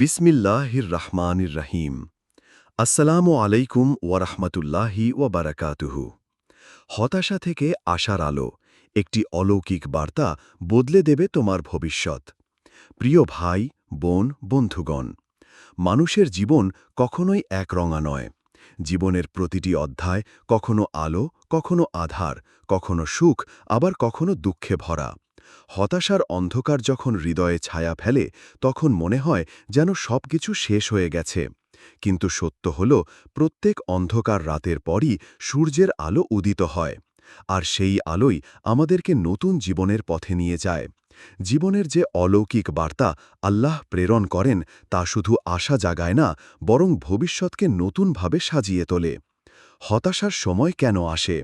বিসমিল্লাহির রহমানির রহিম আসসালামু আলাইকুম ওয়ারহমতুল্লাহি ওয়াবারাকাতুহু হতাশা থেকে আশার আলো, একটি অলৌকিক বার্তা বদলে দেবে তোমার ভবিষ্যৎ। প্রিয় ভাই, বোন, বন্ধুগণ, মানুষের জীবন কখনোই একরঙা নয়। জীবনের প্রতিটি অধ্যায় কখনো আলো, কখনো আধার, কখনো সুখ, আবার কখনো দুঃখে ভরা। হতাশার অন্ধকার যখন হৃদয়ে ছায়া ফেলে, তখন মনে হয় যেন সবকিছু শেষ হয়ে গেছে। কিন্তু সত্য হল, প্রত্যেক অন্ধকার রাতের পরই সূর্যের আলো উদিত হয়। আর সেই আলোই আমাদেরকে নতুন জীবনের পথে নিয়ে যায়। জীবনের যে অলৌকিক বার্তা আল্লাহ প্রেরণ করেন, তা শুধু আশা জাগায় না, বরং ভবিষ্যৎকে নতুনভাবে সাজিয়ে তোলে। হতাশার সময় কেন আসে?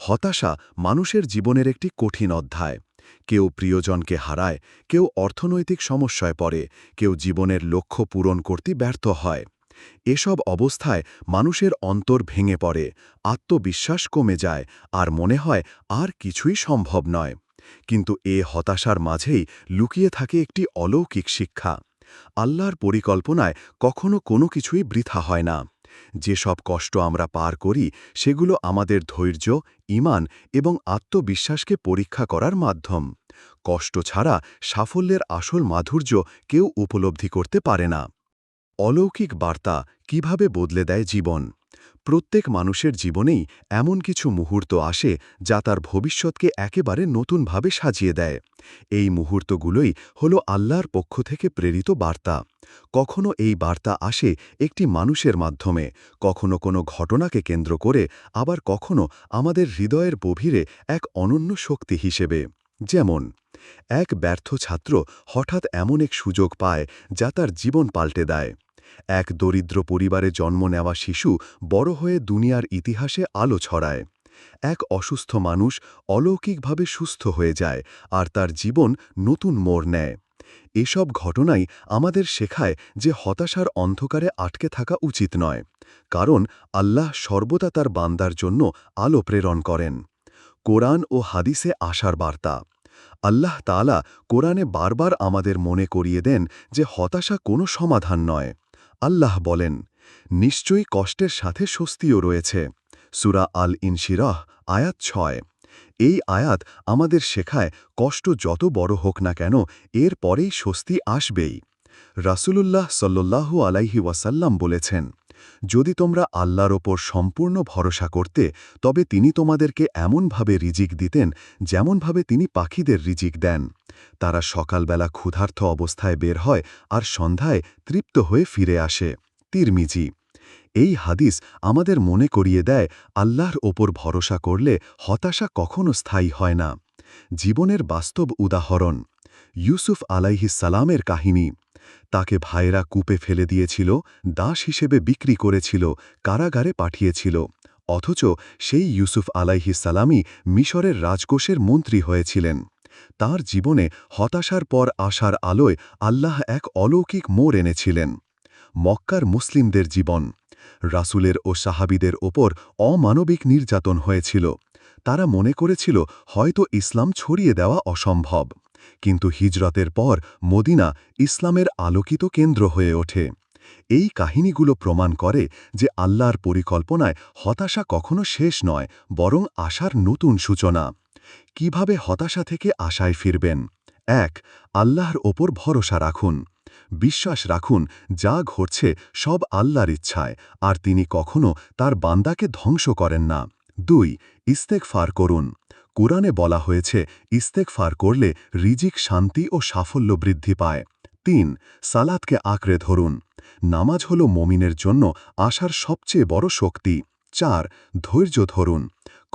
হতাশা মানুষের জীবনের একটি কঠিন অধ্যায়। কেউ প্রিয়জনকে হারায়, কেউ অর্থনৈতিক সমস্যায় পড়ে, কেউ জীবনের লক্ষ্য পূরণ করতে ব্যর্থ হয়। এসব অবস্থায় মানুষের অন্তর ভেঙে পড়ে, আত্মবিশ্বাস কমে যায় আর মনে হয় আর কিছুই সম্ভব নয়। কিন্তু এ হতাশার মাঝেই লুকিয়ে থাকে একটি অলৌকিক শিক্ষা। আল্লাহর পরিকল্পনায় কখনো কোনো কিছুই বৃথা হয় না। যেসব কষ্ট আমরা পার করি, সেগুলো আমাদের ধৈর্য, ইমান এবং আত্মবিশ্বাসকে পরীক্ষা করার মাধ্যম। কষ্ট ছাড়া সাফল্যের আসল মাধুর্য কেউ উপলব্ধি করতে পারে না। অলৌকিক বার্তা কীভাবে বদলে দেয় জীবন? প্রত্যেক মানুষের জীবনেই এমন কিছু মুহূর্ত আসে যা তার ভবিষ্যৎকে একেবারে নতুনভাবে সাজিয়ে দেয়। এই মুহূর্তগুলোই হল আল্লাহর পক্ষ থেকে প্রেরিত বার্তা। কখনো এই বার্তা আসে একটি মানুষের মাধ্যমে, কখনো কোনো ঘটনাকে কেন্দ্র করে, আবার কখনো আমাদের হৃদয়ের গভীরে এক অনন্য শক্তি হিসেবে। যেমন, এক ব্যর্থ ছাত্র হঠাৎ এমন এক সুযোগ পায় যা তার জীবন পাল্টে দেয়। এক দরিদ্র পরিবারে জন্ম নেওয়া শিশু বড় হয়ে দুনিয়ার ইতিহাসে আলো ছড়ায়। এক অসুস্থ মানুষ অলৌকিকভাবে সুস্থ হয়ে যায় আর তার জীবন নতুন মোড় নেয়। এসব ঘটনাই আমাদের শেখায় যে হতাশার অন্ধকারে আটকে থাকা উচিত নয়, কারণ আল্লাহ সর্বদা তার বান্দার জন্য আলো প্রেরণ করেন। কোরআন ও হাদিসে আশার বার্তা। আল্লাহ তালা কোরআনে বারবার আমাদের মনে করিয়ে দেন যে হতাশা কোনো সমাধান নয়। আল্লাহ বলেন, নিশ্চয়ই কষ্টের সাথে স্বস্তিও রয়েছে। সুরা আল ইনশিরাহ আয়াত ছয়। এই আয়াত আমাদের শেখায় কষ্ট যত বড় হোক না কেন, এর পরেই স্বস্তি আসবেই। রাসূলুল্লাহ সাল্লু আলাইহি ওয়াসাল্লাম বলেছেন, যদি তোমরা আল্লাহর ওপর সম্পূর্ণ ভরসা করতে, তবে তিনি তোমাদেরকে এমনভাবে রিজিক দিতেন যেমনভাবে তিনি পাখিদের রিজিক দেন। তারা সকালবেলা ক্ষুধার্থ অবস্থায় বের হয় আর সন্ধ্যায় তৃপ্ত হয়ে ফিরে আসে। তিরমিজি, এই হাদিস আমাদের মনে করিয়ে দেয়, আল্লাহর ওপর ভরসা করলে হতাশা কখনো স্থায়ী হয় না। জীবনের বাস্তব উদাহরণ, ইউসুফ সালামের কাহিনী। তাকে ভাইরা কূপে ফেলে দিয়েছিল, দাস হিসেবে বিক্রি করেছিল, কারাগারে পাঠিয়েছিল, অথচ সেই ইউসুফ সালামই মিশরের রাজকোষের মন্ত্রী হয়েছিলেন। তার জীবনে হতাশার পর আসার আলোয় আল্লাহ এক অলৌকিক মোড় এনেছিলেন। মক্কার মুসলিমদের জীবন। রাসুলের ও সাহাবিদের ওপর অমানবিক নির্যাতন হয়েছিল। তারা মনে করেছিল, হয়তো ইসলাম ছড়িয়ে দেওয়া অসম্ভব। কিন্তু হিজরতের পর মদিনা ইসলামের আলোকিত কেন্দ্র হয়ে ওঠে। এই কাহিনীগুলো প্রমাণ করে যে আল্লাহর পরিকল্পনায় হতাশা কখনো শেষ নয়, বরং আশার নতুন সূচনা। কীভাবে হতাশা থেকে আশায় ফিরবেন? এক, আল্লাহর ওপর ভরসা রাখুন। বিশ্বাস রাখুন, যা ঘটছে সব আল্লাহর ইচ্ছায়, আর তিনি কখনো তার বান্দাকে ধ্বংস করেন না। দুই ইস্তেক ফার করুন। কোরআনে বলা হয়েছে ইস্তেক ফার করলে রিজিক, শান্তি ও সাফল্য বৃদ্ধি পায়। তিন সালাদকে আঁকড়ে ধরুন। নামাজ হল মমিনের জন্য আশার সবচেয়ে বড় শক্তি। চার, ধৈর্য ধরুন।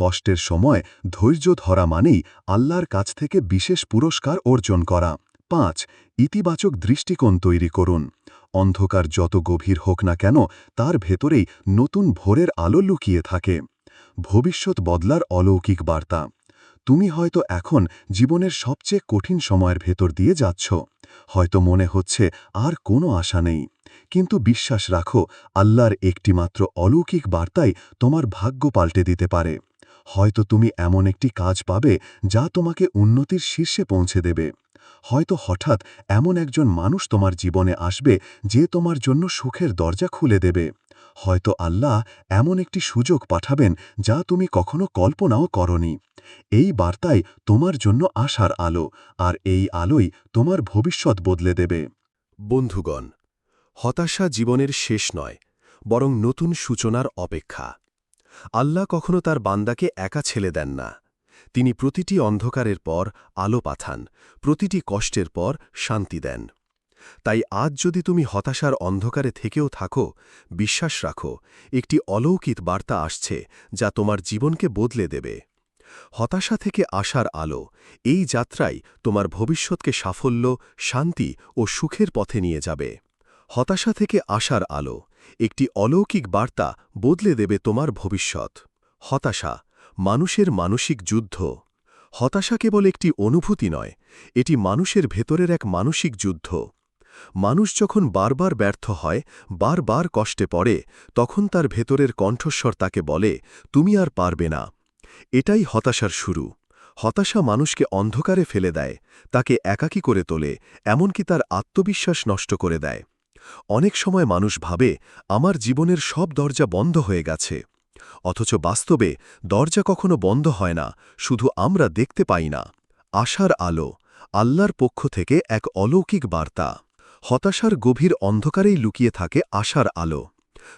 কষ্টের সময় ধৈর্য ধরা মানেই আল্লাহর কাছ থেকে বিশেষ পুরস্কার অর্জন করা। পাঁচ, ইতিবাচক দৃষ্টিকোণ তৈরি করুন। অন্ধকার যত গভীর হোক না কেন, তার ভেতরেই নতুন ভোরের আলো লুকিয়ে থাকে। ভবিষ্যৎ বদলার অলৌকিক বার্তা। তুমি হয়তো এখন জীবনের সবচেয়ে কঠিন সময়ের ভেতর দিয়ে যাচ্ছ। হয়তো মনে হচ্ছে আর কোনো আশা নেই। কিন্তু বিশ্বাস রাখো, আল্লাহর একটিমাত্র অলৌকিক বার্তাই তোমার ভাগ্য পাল্টে দিতে পারে। হয়তো তুমি এমন একটি কাজ পাবে যা তোমাকে উন্নতির শীর্ষে পৌঁছে দেবে। হয়তো হঠাৎ এমন একজন মানুষ তোমার জীবনে আসবে যে তোমার জন্য সুখের দরজা খুলে দেবে। হয়তো আল্লাহ এমন একটি সুযোগ পাঠাবেন যা তুমি কখনো কল্পনাও করনি। এই বার্তায় তোমার জন্য আশার আলো, আর এই আলোই তোমার ভবিষ্যৎ বদলে দেবে। বন্ধুগণ, হতাশা জীবনের শেষ নয়, বরং নতুন সূচনার অপেক্ষা। আল্লাহ কখনো তার বান্দাকে একা ছেলে দেন না। তিনি প্রতিটি অন্ধকারের পর আলো পাঠান, প্রতিটি কষ্টের পর শান্তি দেন। তাই আজ যদি তুমি হতাশার অন্ধকারে থেকেও থাকো, বিশ্বাস রাখো, একটি অলৌকিক বার্তা আসছে যা তোমার জীবনকে বদলে দেবে। হতাশা থেকে আসার আলো, এই যাত্রাই তোমার ভবিষ্যৎকে সাফল্য, শান্তি ও সুখের পথে নিয়ে যাবে। হতাশা থেকে আসার আলো একটি অলৌকিক বার্তা বদলে দেবে তোমার ভবিষ্যৎ। হতাশা, মানুষের মানসিক যুদ্ধ। হতাশা কেবল একটি অনুভূতি নয়, এটি মানুষের ভেতরের এক মানসিক যুদ্ধ। মানুষ যখন বারবার ব্যর্থ হয়, বারবার কষ্টে পড়ে, তখন তার ভেতরের কণ্ঠস্বর তাকে বলে, তুমি আর পারবে না। এটাই হতাশার শুরু। হতাশা মানুষকে অন্ধকারে ফেলে দেয়, তাকে একাকী করে তোলে, এমনকি তার আত্মবিশ্বাস নষ্ট করে দেয়। অনেক সময় মানুষ ভাবে, আমার জীবনের সব দরজা বন্ধ হয়ে গেছে। অথচ বাস্তবে দরজা কখনো বন্ধ হয় না, শুধু আমরা দেখতে পাই না। আশার আলো, আল্লাহর পক্ষ থেকে এক অলৌকিক বার্তা। হতাশার গভীর অন্ধকারেই লুকিয়ে থাকে আশার আলো।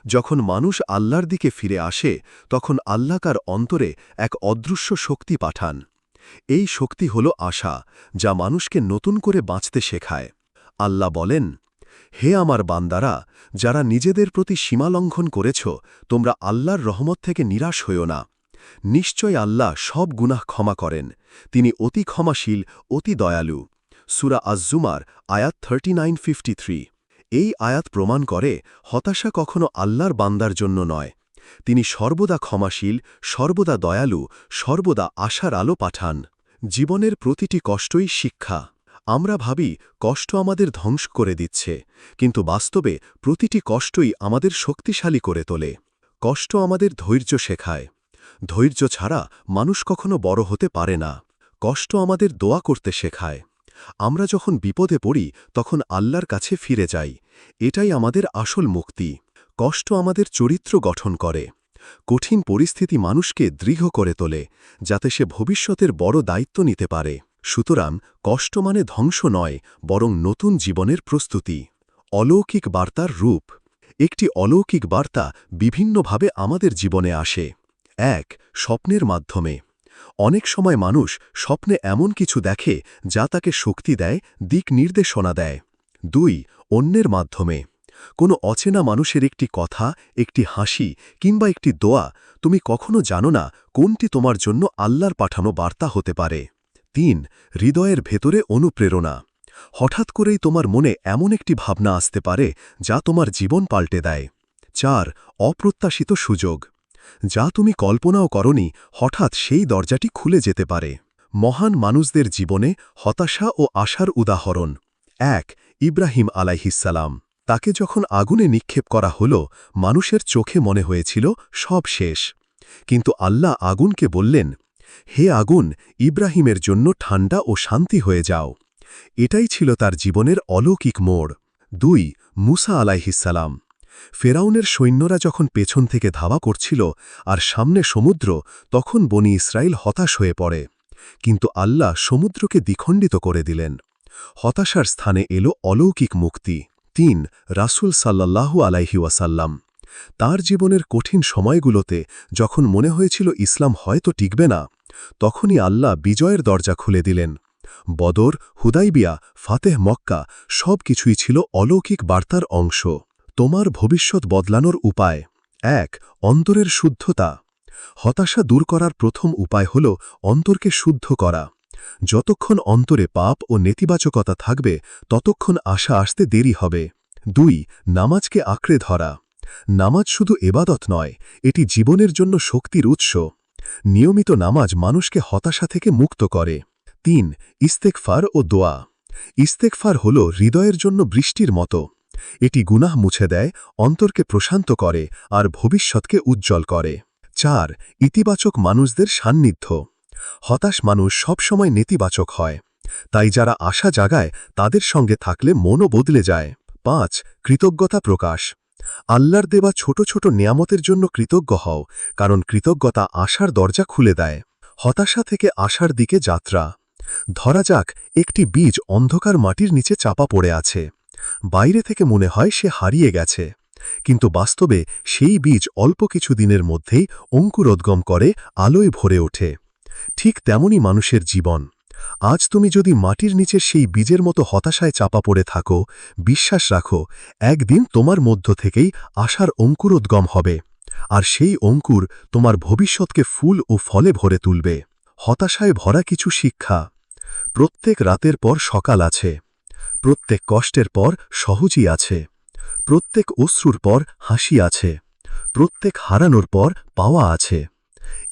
যখন মানুষ আল্লাহর দিকে ফিরে আসে, তখন আল্লাহকার অন্তরে এক অদৃশ্য শক্তি পাঠান। এই শক্তি হল আশা, যা মানুষকে নতুন করে বাঁচতে শেখায়। আল্লাহ বলেন হে আমার বান্দারা, যারা নিজেদের প্রতি সীমালঙ্ঘন করেছ, তোমরা আল্লাহর রহমত থেকে নিরাশ হইও না। নিশ্চয় আল্লাহ সব গুনাহ ক্ষমা করেন। তিনি অতি ক্ষমাশীল, অতি দয়ালু। সুরা আজ্জুমার, আয়াত থার্টি নাইন এই আয়াত প্রমাণ করে হতাশা কখনো আল্লাহর বান্দার জন্য নয়। তিনি সর্বদা ক্ষমাশীল, সর্বদা দয়ালু, সর্বদা আশার আলো পাঠান। জীবনের প্রতিটি কষ্টই শিক্ষা। আমরা ভাবি কষ্ট আমাদের ধ্বংস করে দিচ্ছে, কিন্তু বাস্তবে প্রতিটি কষ্টই আমাদের শক্তিশালী করে তোলে। কষ্ট আমাদের ধৈর্য শেখায়। ধৈর্য ছাড়া মানুষ কখনো বড় হতে পারে না। কষ্ট আমাদের দোয়া করতে শেখায়। আমরা যখন বিপদে পড়ি, তখন আল্লাহর কাছে ফিরে যাই। এটাই আমাদের আসল মুক্তি। কষ্ট আমাদের চরিত্র গঠন করে। কঠিন পরিস্থিতি মানুষকে দৃঢ় করে তোলে, যাতে সে ভবিষ্যতের বড় দায়িত্ব নিতে পারে। সুতরাং কষ্ট মানে ধ্বংস নয়, বরং নতুন জীবনের প্রস্তুতি। অলৌকিক বার্তার রূপ। একটি অলৌকিক বার্তা বিভিন্নভাবে আমাদের জীবনে আসে। এক, স্বপ্নের মাধ্যমে। অনেক সময় মানুষ স্বপ্নে এমন কিছু দেখে যা তাকে শক্তি দেয়, দিক নির্দেশনা দেয়। দুই, অন্যের মাধ্যমে। কোনো অচেনা মানুষের একটি কথা, একটি হাসি কিংবা একটি দোয়া তুমি কখনো জানো না কোনটি তোমার জন্য আল্লাহর পাঠানো বার্তা হতে পারে। তিন, হৃদয়ের ভেতরে অনুপ্রেরণা। হঠাৎ করেই তোমার মনে এমন একটি ভাবনা আসতে পারে যা তোমার জীবন পাল্টে দেয়। চার, অপ্রত্যাশিত সুযোগ। যা তুমি কল্পনাও করনি, হঠাৎ সেই দরজাটি খুলে যেতে পারে। মহান মানুষদের জীবনে হতাশা ও আশার উদাহরণ। এক, ইব্রাহিম আলাইহিসালাম তাকে যখন আগুনে নিক্ষেপ করা হল, মানুষের চোখে মনে হয়েছিল, সব শেষ। কিন্তু আল্লাহ আগুনকে বললেন হে আগুন, ইব্রাহিমের জন্য ঠান্ডা ও শান্তি হয়ে যাও। এটাই ছিল তার জীবনের অলৌকিক মোড়। দুই, মুসা আলাইহিসালাম ফেরাউনের সৈন্যরা যখন পেছন থেকে ধাওয়া করছিল আর সামনে সমুদ্র, তখন বনি ইসরায়েল হতাশ হয়ে পড়ে। কিন্তু আল্লাহ সমুদ্রকে দ্বিখণ্ডিত করে দিলেন। হতাশার স্থানে এলো অলৌকিক মুক্তি। তিন, রাসুল সাল্লাল্লাহু আলাইহি ওয়াসাল্লাম। তার জীবনের কঠিন সময়গুলোতে যখন মনে হয়েছিল ইসলাম হয়তো টিকবে না, তখনই আল্লাহ বিজয়ের দরজা খুলে দিলেন। বদর, হুদাইবিয়া, ফাতেহ মক্কা সব কিছুই ছিল অলৌকিক বার্তার অংশ। তোমার ভবিষ্যৎ বদলানোর উপায়। এক, অন্তরের শুদ্ধতা। হতাশা দূর করার প্রথম উপায় হল অন্তরকে শুদ্ধ করা। যতক্ষণ অন্তরে পাপ ও নেতিবাচকতা থাকবে, ততক্ষণ আশা আসতে দেরি হবে। দুই, নামাজকে আঁকড়ে ধরা। নামাজ শুধু এবাদত নয়, এটি জীবনের জন্য শক্তির উৎস। নিয়মিত নামাজ মানুষকে হতাশা থেকে মুক্ত করে। তিন ইস্তেকফার ও দোয়া। ইস্তেকফার হল হৃদয়ের জন্য বৃষ্টির মতো। এটি গুনাহ মুছে দেয়, অন্তরকে প্রশান্ত করে আর ভবিষ্যৎকে উজ্জ্বল করে। চার, ইতিবাচক মানুষদের সান্নিধ্য। হতাশ মানুষ সবসময় নেতিবাচক হয়। তাই যারা আশা জাগায়, তাদের সঙ্গে থাকলে মনও বদলে যায়। পাঁচ, কৃতজ্ঞতা প্রকাশ। আল্লাহর দেওয়া ছোট ছোট নিয়ামতের জন্য কৃতজ্ঞ হও, কারণ কৃতজ্ঞতা আশার দরজা খুলে দেয়। হতাশা থেকে আশার দিকে যাত্রা। ধরা যাক, একটি বীজ অন্ধকার মাটির নিচে চাপা পড়ে আছে। বাইরে থেকে মনে হয় সে হারিয়ে গেছে। কিন্তু বাস্তবে সেই বীজ অল্প কিছু দিনের মধ্যেই অঙ্কুরোদ্গম করে আলোয় ভরে ওঠে। ঠিক তেমনই মানুষের জীবন। আজ তুমি যদি মাটির নিচে সেই বীজের মতো হতাশায় চাপা পড়ে থাকো, বিশ্বাস রাখো, একদিন তোমার মধ্য থেকেই আশার অঙ্কুরোদ্গম হবে, আর সেই অঙ্কুর তোমার ভবিষ্যৎকে ফুল ও ফলে ভরে তুলবে। হতাশায় ভরা কিছু শিক্ষা। প্রত্যেক রাতের পর সকাল আছে, প্রত্যেক কষ্টের পর সহজই আছে, প্রত্যেক অশ্রুর পর হাসি আছে, প্রত্যেক হারানোর পর পাওয়া আছে।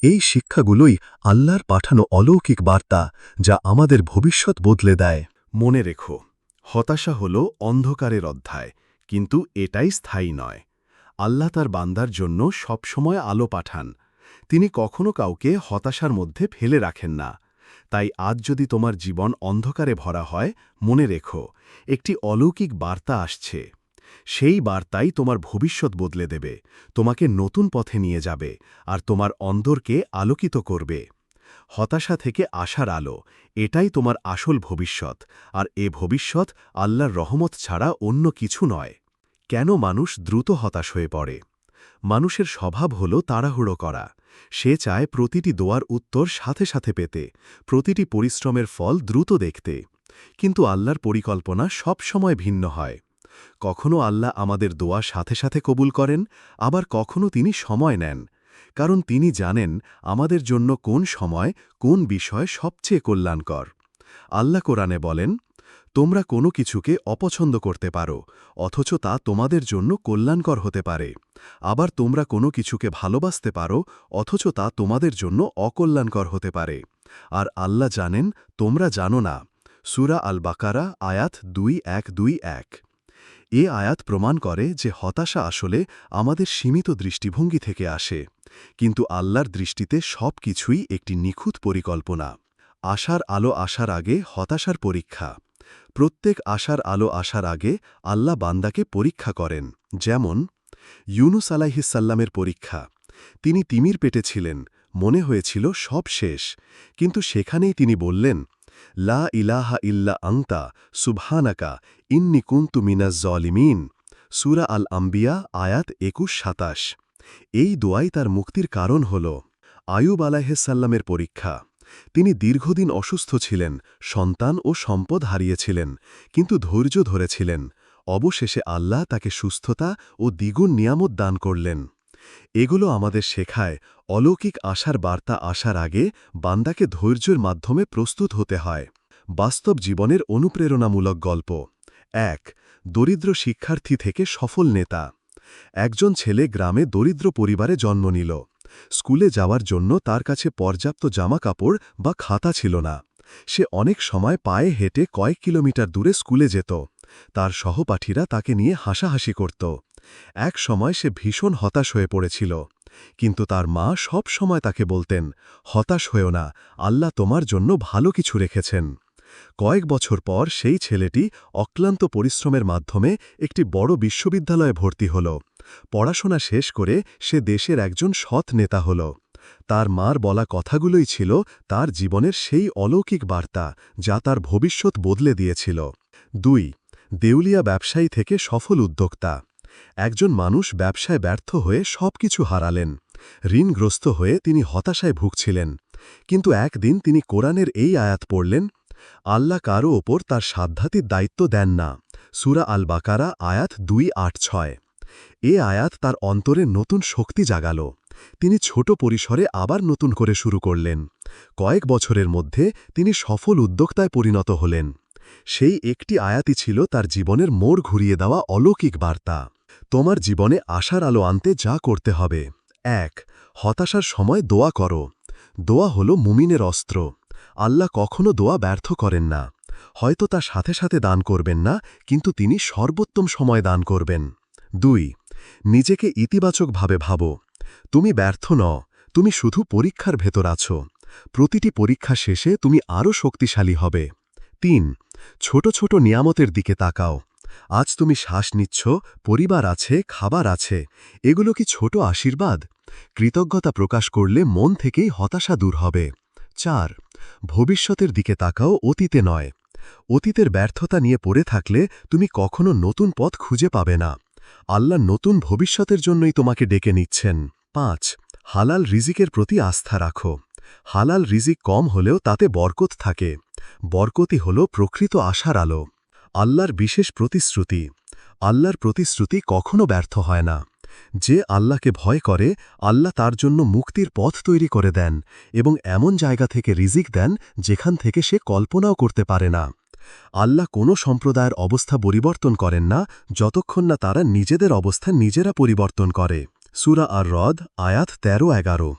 এই শিক্ষাগুলোই আল্লাহর পাঠানো অলৌকিক বার্তা যা আমাদের ভবিষ্যৎ বদলে দেয়। মনে রেখো, হতাশা হল অন্ধকারের অধ্যায়, কিন্তু এটাই স্থায়ী নয়। আল্লাহ তার বান্দার জন্য সবসময় আলো পাঠান। তিনি কখনো কাউকে হতাশার মধ্যে ফেলে রাখেন না। তাই আজ যদি তোমার জীবন অন্ধকারে ভরা হয়, মনে রেখো, একটি অলৌকিক বার্তা আসছে। সেই বার্তাই তোমার ভবিষ্যৎ বদলে দেবে, তোমাকে নতুন পথে নিয়ে যাবে আর তোমার অন্দরকে আলোকিত করবে। হতাশা থেকে আশার আলো, এটাই তোমার আসল ভবিষ্যৎ, আর এ ভবিষ্যৎ আল্লাহর রহমত ছাড়া অন্য কিছু নয়। কেন মানুষ দ্রুত হতাশ হয়ে পড়ে? মানুষের স্বভাব হল তাড়াহুড়ো করা। সে চায় প্রতিটি দোয়ার উত্তর সাথে সাথে পেতে, প্রতিটি পরিশ্রমের ফল দ্রুত দেখতে। কিন্তু আল্লাহর পরিকল্পনা সব সময় ভিন্ন হয়। কখনো আল্লাহ আমাদের দোয়া সাথে সাথে কবুল করেন, আবার কখনো তিনি সময় নেন। কারণ তিনি জানেন আমাদের জন্য কোন সময়, কোন বিষয় সবচেয়ে কল্যাণকর। আল্লাহ কোরআনে বলেন, তোমরা কোনো কিছুকে অপছন্দ করতে পারো, অথচ তা তোমাদের জন্য কল্যাণকর হতে পারে। আবার তোমরা কোনো কিছুকে ভালোবাসতে পারো, অথচ তা তোমাদের জন্য অকল্যাণকর হতে পারে। আর আল্লাহ জানেন, তোমরা জানো না। সুরা আল বাকারা আয়াত দুই, এক দুই, এক। এ আয়াত প্রমাণ করে যে হতাশা আসলে আমাদের সীমিত দৃষ্টিভঙ্গি থেকে আসে, কিন্তু আল্লাহর দৃষ্টিতে সব কিছুই একটি নিখুঁত পরিকল্পনা। আশার আলো আসার আগে হতাশার পরীক্ষা। প্রত্যেক আশার আলো আসার আগে আল্লাহ বান্দাকে পরীক্ষা করেন, যেমন ইউনুস আলাইহিসাল্লামের পরীক্ষা। তিনি তিমির পেটে ছিলেন, মনে হয়েছিল সব শেষ, কিন্তু সেখানেই তিনি বললেন লা ইলাহা ইল্লা আংতা সুবহানাকা, ইন্নি কুন্তু মিনাজ জলিমিন। সুরা আল আম্বিয়া, আয়াত একুশ সাতাশ। এই দোয়াই তার মুক্তির কারণ হল আয়ুব আলাহিসাল্লামের পরীক্ষা। তিনি দীর্ঘদিন অসুস্থ ছিলেন, সন্তান ও সম্পদ হারিয়েছিলেন, কিন্তু ধৈর্য ধরেছিলেন। অবশেষে আল্লাহ তাকে সুস্থতা ও দ্বিগুণ নিয়ামত দান করলেন। এগুলো আমাদের শেখায় অলৌকিক আশার বার্তা আসার আগে বান্দাকে ধৈর্যের মাধ্যমে প্রস্তুত হতে হয়। বাস্তব জীবনের অনুপ্রেরণামূলক গল্প। এক, দরিদ্র শিক্ষার্থী থেকে সফল নেতা। একজন ছেলে গ্রামে দরিদ্র পরিবারে জন্ম নিল। স্কুলে যাওয়ার জন্য তার কাছে পর্যাপ্ত জামা কাপড় বা খাতা ছিল না। সে অনেক সময় পায়ে হেঁটে কয়েক কিলোমিটার দূরে স্কুলে যেত। তার সহপাঠীরা তাকে নিয়ে হাসাহাসি করত। এক সময় সে ভীষণ হতাশ হয়ে পড়েছিল, কিন্তু তার মা সব সময় তাকে বলতেন, হতাশ হয়েও না, আল্লাহ তোমার জন্য ভালো কিছু রেখেছেন। কয়েক বছর পর সেই ছেলেটি অক্লান্ত পরিশ্রমের মাধ্যমে একটি বড় বিশ্ববিদ্যালয়ে ভর্তি হল। পড়াশোনা শেষ করে সে দেশের একজন সৎ নেতা হল। তার মার বলা কথাগুলোই ছিল তার জীবনের সেই অলৌকিক বার্তা যা তার ভবিষ্যৎ বদলে দিয়েছিল। দুই, দেউলিয়া ব্যবসায়ী থেকে সফল উদ্যোক্তা। একজন মানুষ ব্যবসায় ব্যর্থ হয়ে সব কিছু হারালেন। ঋণগ্রস্ত হয়ে তিনি হতাশায় ভুগছিলেন। কিন্তু একদিন তিনি কোরআনের এই আয়াত পড়লেন, আল্লাহ কারও ওপর তার সাধ্যাতির দায়িত্ব দেন না। সুরা আল বাকারা আয়াত দুই আট ছয়। এ আয়াত তার অন্তরে নতুন শক্তি জাগাল। তিনি ছোট পরিসরে আবার নতুন করে শুরু করলেন। কয়েক বছরের মধ্যে তিনি সফল উদ্যোক্তায় পরিণত হলেন। সেই একটি আয়াতই ছিল তার জীবনের মোড় ঘুরিয়ে দেওয়া অলৌকিক বার্তা। তোমার জীবনে আশার আলো আনতে যা করতে হবে। এক, হতাশার সময় দোয়া করো। দোয়া হল মুমিনের অস্ত্র। আল্লাহ কখনো দোয়া ব্যর্থ করেন না। হয়তো তা সাথে সাথে দান করবেন না, কিন্তু তিনি সর্বোত্তম সময় দান করবেন। দুই, নিজেকে ইতিবাচকভাবে ভাবো। তুমি ব্যর্থ ন তুমি শুধু পরীক্ষার ভেতর আছো। প্রতিটি পরীক্ষা শেষে তুমি আরও শক্তিশালী হবে। তিন, ছোট ছোট নিয়ামতের দিকে তাকাও। আজ তুমি শ্বাস নিচ্ছ, পরিবার আছে, খাবার আছে। এগুলো কি ছোট আশীর্বাদ? কৃতজ্ঞতা প্রকাশ করলে মন থেকেই হতাশা দূর হবে। চার, ভবিষ্যতের দিকে তাকাও, অতীতে নয়। অতীতের ব্যর্থতা নিয়ে পড়ে থাকলে তুমি কখনো নতুন পথ খুঁজে পাবে না। আল্লাহ নতুন ভবিষ্যতের জন্যই তোমাকে ডেকে নিচ্ছেন। পাঁচ, হালাল রিজিকের প্রতি আস্থা রাখো। হালাল রিজিক কম হলেও তাতে বরকত থাকে। বরকতি হল প্রকৃত আশার আলো। আল্লাহর বিশেষ প্রতিশ্রুতি। আল্লাহর প্রতিশ্রুতি কখনো ব্যর্থ হয় না। যে আল্লাহকে ভয় করে, আল্লাহ তার জন্য মুক্তির পথ তৈরি করে দেন এবং এমন জায়গা থেকে রিজিক দেন যেখান থেকে সে কল্পনাও করতে পারে না। আল্লাহ কোনো সম্প্রদায়ের অবস্থা পরিবর্তন করেন না যতক্ষণ না তারা নিজেদের অবস্থা নিজেরা পরিবর্তন করে। সুরা আর হ্রদ আয়াত তেরো এগারো।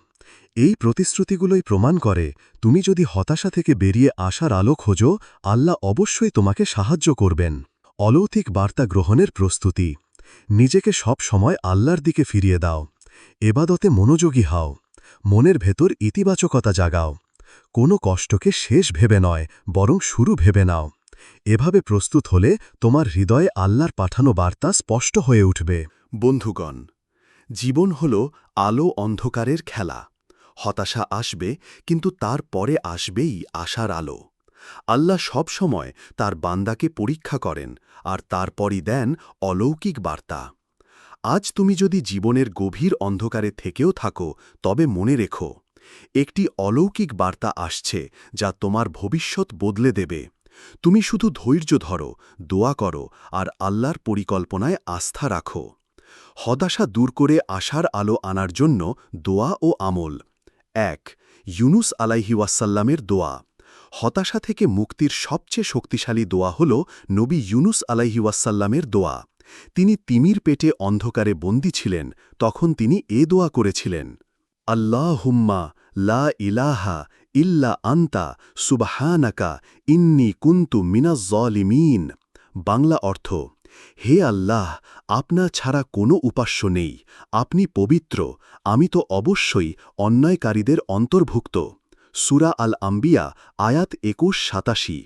এই প্রতিশ্রুতিগুলোই প্রমাণ করে, তুমি যদি হতাশা থেকে বেরিয়ে আসার আলো খোঁজো, আল্লাহ অবশ্যই তোমাকে সাহায্য করবেন। অলৌকিক বার্তা গ্রহণের প্রস্তুতি। নিজেকে সব সময় আল্লাহর দিকে ফিরিয়ে দাও। এবাদতে মনোযোগী হও। মনের ভেতর ইতিবাচকতা জাগাও। কোনো কষ্টকে শেষ ভেবে নয়, বরং শুরু ভেবে নাও। এভাবে প্রস্তুত হলে তোমার হৃদয়ে আল্লাহর পাঠানো বার্তা স্পষ্ট হয়ে উঠবে। বন্ধুগণ, জীবন হল আলো অন্ধকারের খেলা। হতাশা আসবে, কিন্তু তার পরে আসবেই আশার আলো। আল্লাহ সব সময় তার বান্দাকে পরীক্ষা করেন আর তারপরই দেন অলৌকিক বার্তা। আজ তুমি যদি জীবনের গভীর অন্ধকারে থেকেও থাকো, তবে মনে রেখো, একটি অলৌকিক বার্তা আসছে যা তোমার ভবিষ্যৎ বদলে দেবে। তুমি শুধু ধৈর্য ধরো, দোয়া করো আর আল্লাহর পরিকল্পনায় আস্থা রাখো। হতাশা দূর করে আশার আলো আনার জন্য দোয়া ও আমল। এক, ইউনুস আলাইহি ওয়াসাল্লামের দোয়া। হতাশা থেকে মুক্তির সবচেয়ে শক্তিশালী দোয়া হল নবী ইউনুস আলাইহি ওয়াসাল্লামের দোয়া। তিনি তিমির পেটে অন্ধকারে বন্দী ছিলেন, তখন তিনি এ দোয়া করেছিলেন আল্লাহ হুম্মা লা ইলাহা ইল্লা আন্তা, সুবহানাকা ইন্নি কুন্তু মিনাজ্জলিমিন। বাংলা অর্থ হে আল্লাহ আপনা ছাড়া কোনো উপাস্য নেই। আপনি পবিত্র, আমি তো অবশ্যই অন্যায়কারীদের অন্তর্ভুক্ত। সুরা আল আম্বিয়া আয়াত একুশ, সাতাশি।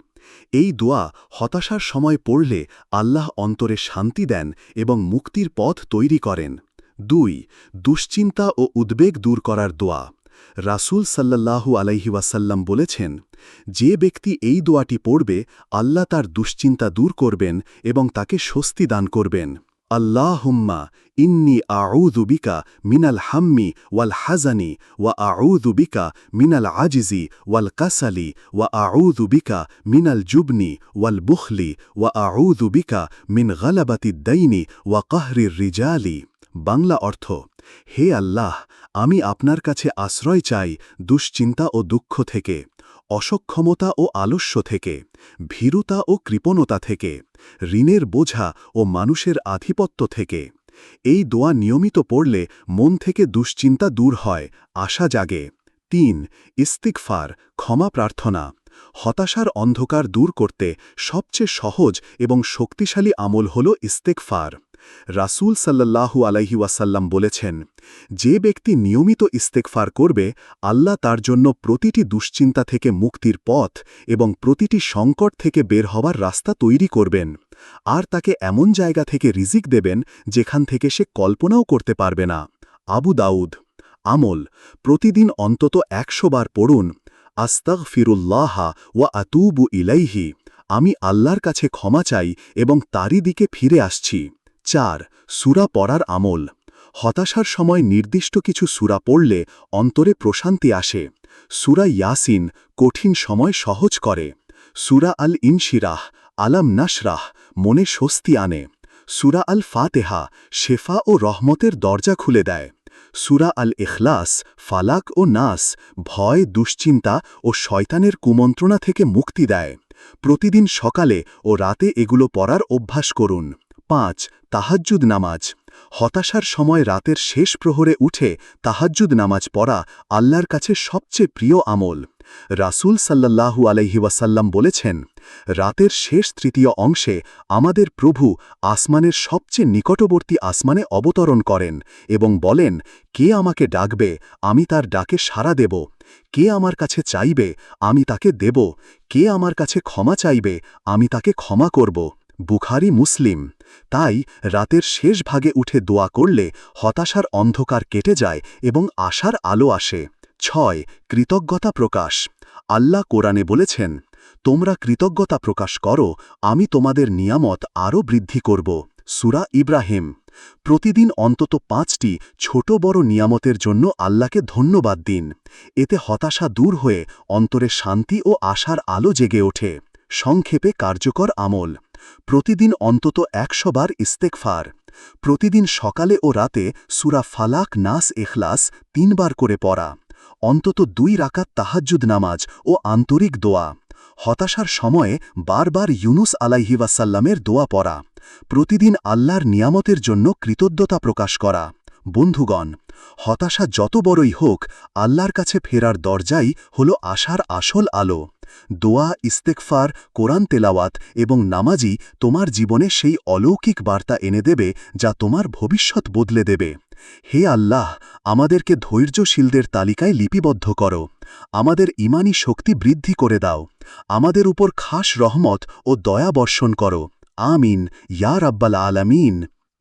এই দোয়া হতাশার সময় পড়লে আল্লাহ অন্তরে শান্তি দেন এবং মুক্তির পথ তৈরি করেন। দুই, দুশ্চিন্তা ও উদ্বেগ দূর করার দোয়া। রাসূল সাল্লাল্লাহু আলাইহি ওয়াসাল্লাম বলেছেন, যে ব্যক্তি এই দোয়াটি পড়বে, আল্লাহ তার দুশ্চিন্তা দূর করবেন এবং তাকে স্বস্তি দান করবেন। আল্লাহুম্মা ইন্নি আউদুবিকা মিনাল হাম্মি ওয়াল হাজানি ওয়া আউদুবিকা মিনাল আজিজি ওয়াল কাসালি ওয়া আউদুবিকা মিনাল জুবনি ওয়াল বুখলি ওয়া আউযু বিকা মিন গালাবাতিদ দাইনি ওয়া কাহরির রিজালি। বাংলা অর্থ হে আল্লাহ, আমি আপনার কাছে আশ্রয় চাই দুশ্চিন্তা ও দুঃখ থেকে, অসক্ষমতা ও আলস্য থেকে, ভীরুতা ও কৃপণতা থেকে, ঋণের বোঝা ও মানুষের আধিপত্য থেকে। এই দোয়া নিয়মিত পড়লে মন থেকে দুশ্চিন্তা দূর হয়, আশা জাগে। তিন ইস্তিকফার ক্ষমা প্রার্থনা। হতাশার অন্ধকার দূর করতে সবচেয়ে সহজ এবং শক্তিশালী আমল হল ইস্তেকফার রাসূল সাল্লাল্লাহু আলাইহি ওয়াসাল্লাম বলেছেন, যে ব্যক্তি নিয়মিত ইস্তেকফার করবে, আল্লাহ তার জন্য প্রতিটি দুশ্চিন্তা থেকে মুক্তির পথ এবং প্রতিটি সংকট থেকে বের হওয়ার রাস্তা তৈরি করবেন। আর তাকে এমন জায়গা থেকে রিজিক দেবেন, যেখান থেকে সে কল্পনাও করতে পারবে না। আবু দাউদ, আমল, প্রতিদিন অন্তত একশো বার পড়ুন আস্তাগ ফিরুল্লাহা ওয়া আতুবু ইলাইহি আমি আল্লাহর কাছে ক্ষমা চাই এবং তারই দিকে ফিরে আসছি। চার, সুরা পড়ার আমল। হতাশার সময় নির্দিষ্ট কিছু সুরা পড়লে অন্তরে প্রশান্তি আসে। সুরা ইয়াসিন কঠিন সময় সহজ করে। সুরা আল ইনশিরাহ, আলাম নাশরাহ, মনে স্বস্তি আনে। সুরা আল ফাতেহা শেফা ও রহমতের দরজা খুলে দেয়। সুরা আল ইখলাস, ফালাক ও নাস, ভয়, দুশ্চিন্তা ও শয়তানের কুমন্ত্রণা থেকে মুক্তি দেয়। প্রতিদিন সকালে ও রাতে এগুলো পড়ার অভ্যাস করুন। পাঁচ, তাহাজ্জুদ নামাজ। হতাশার সময় রাতের শেষ প্রহরে উঠে তাহাজ্জুদ নামাজ পড়া আল্লাহর কাছে সবচেয়ে প্রিয় আমল। রাসূল সাল্লাল্লাহু আলাইহি ওয়াসাল্লাম বলেছেন, রাতের শেষ তৃতীয় অংশে আমাদের প্রভু আসমানের সবচেয়ে নিকটবর্তী আসমানে অবতরণ করেন এবং বলেন, কে আমাকে ডাকবে, আমি তার ডাকে সাড়া দেব। কে আমার কাছে চাইবে, আমি তাকে দেব। কে আমার কাছে ক্ষমা চাইবে, আমি তাকে ক্ষমা করব বুখারি মুসলিম। তাই রাতের শেষ ভাগে উঠে দোয়া করলে হতাশার অন্ধকার কেটে যায় এবং আশার আলো আসে। ছয়, কৃতজ্ঞতা প্রকাশ। আল্লাহ কোরআনে বলেছেন, তোমরা কৃতজ্ঞতা প্রকাশ করো, আমি তোমাদের নিয়ামত আরও বৃদ্ধি করব। সুরা ইব্রাহিম। প্রতিদিন অন্তত পাঁচটি ছোট বড় নিয়ামতের জন্য আল্লাহকে ধন্যবাদ দিন। এতে হতাশা দূর হয়ে অন্তরে শান্তি ও আশার আলো জেগে ওঠে। সংক্ষেপে কার্যকর আমল। প্রতিদিন অন্তত একশো বার ইস্তেকফার প্রতিদিন সকালে ও রাতে সুরা ফালাক, নাস এখলাস তিনবার করে পড়া। অন্তত দুই রাকাত তাহাজ্জুদ নামাজ ও আন্তরিক দোয়া। হতাশার সময়ে বারবার ইউনুস আলাইহিবাসাল্লামের দোয়া পড়া। প্রতিদিন আল্লাহর নিয়ামতের জন্য কৃতজ্ঞতা প্রকাশ করা। বন্ধুগণ, হতাশা যত বড়ই হোক, আল্লাহর কাছে ফেরার দরজাই হল আশার আসল আলো। দোয়া ইস্তেকফার কোরআন তেলাওয়াত এবং নামাজি তোমার জীবনে সেই অলৌকিক বার্তা এনে দেবে যা তোমার ভবিষ্যৎ বদলে দেবে। হে আল্লাহ, আমাদেরকে ধৈর্যশীলদের তালিকায় লিপিবদ্ধ করো। আমাদের ইমানি শক্তি বৃদ্ধি করে দাও। আমাদের উপর খাস রহমত ও দয়া বর্ষণ করো। আমিন। ইয়া রাব্বাল আলামিন।